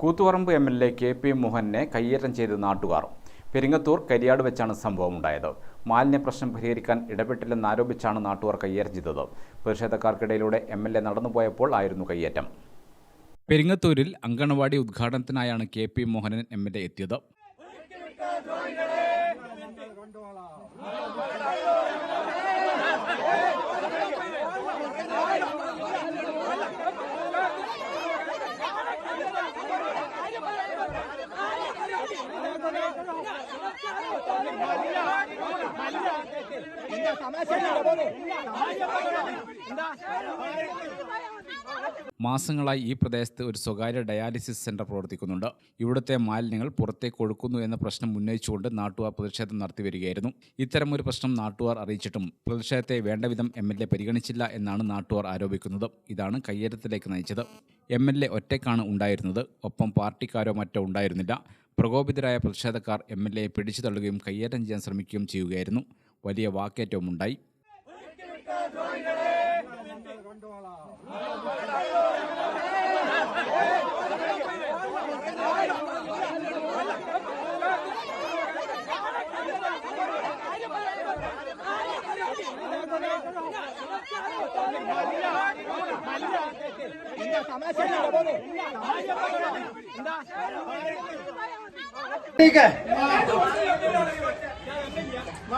Koothuparamba M L A K P മോഹനെ കയ്യേറ്റം ചെയ്ത് നാട്ടുകാർ. പെരിങ്ങത്തൂർ കരിയാട് വെച്ചാണ് സംഭവമുണ്ടായത്. മാലിന്യ പ്രശ്നം പരിഹരിക്കാൻ ഇടപെട്ടില്ലെന്നാരോപിച്ചാണ് നാട്ടുകാർ കയ്യേറ്റം ചെയ്തത്. പ്രതിഷേധക്കാർക്കിടയിലൂടെ എം എൽ എ നടന്നുപോയപ്പോൾ ആയിരുന്നു കയ്യേറ്റം പെരിങ്ങത്തൂരിൽ anganwadi ഉദ്ഘാടനത്തിനായാണ് K P Mohanan M L A എത്തിയത്. മാസങ്ങളായി ഈ പ്രദേശത്ത് ഒരു സ്വകാര്യ ഡയാലിസിസ് സെന്റർ പ്രവർത്തിക്കുന്നുണ്ട്. ഇവിടുത്തെ മാലിന്യങ്ങൾ പുറത്തേക്ക് ഒഴുക്കുന്നു എന്ന പ്രശ്നം ഉന്നയിച്ചുകൊണ്ട് നാട്ടുകാർ പ്രതിഷേധം നടത്തി വരികയായിരുന്നു. ഇത്തരം ഒരു പ്രശ്നം നാട്ടുകാർ അറിയിച്ചിട്ടും പ്രതിഷേധത്തെ വേണ്ടവിധം എം എൽ എ പരിഗണിച്ചില്ല എന്നാണ് നാട്ടുകാർ ആരോപിക്കുന്നത്. ഇതാണ് കയ്യേറ്റത്തിലേക്ക് നയിച്ചത്. എം എൽ എ ഒറ്റയ്ക്കാണ് ഉണ്ടായിരുന്നത്. ഒപ്പം പാർട്ടിക്കാരോ മറ്റോ ഉണ്ടായിരുന്നില്ല. പ്രകോപിതരായ പ്രതിഷേധക്കാർ എം എൽ എയെ പിടിച്ചു തള്ളുകയും കയ്യേറ്റം ചെയ്യാൻ ശ്രമിക്കുകയും ചെയ്യുകയായിരുന്നു. വലിയ വാക്കേറ്റവും ഉണ്ടായി ठीक है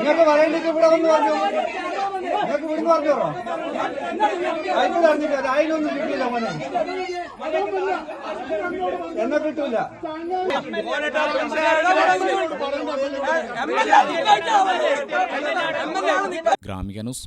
നിങ്ങൾക്ക് പറയണ്ടെങ്കിൽ ഇവിടെ വന്ന് പറഞ്ഞു? നിങ്ങൾക്ക് ഇവിടുന്ന് പറഞ്ഞോ? അതിന് പറഞ്ഞില്ല അതിനൊന്നും കിട്ടിയില്ല മോനെ. എന്നെ കിട്ടൂല. Gramika news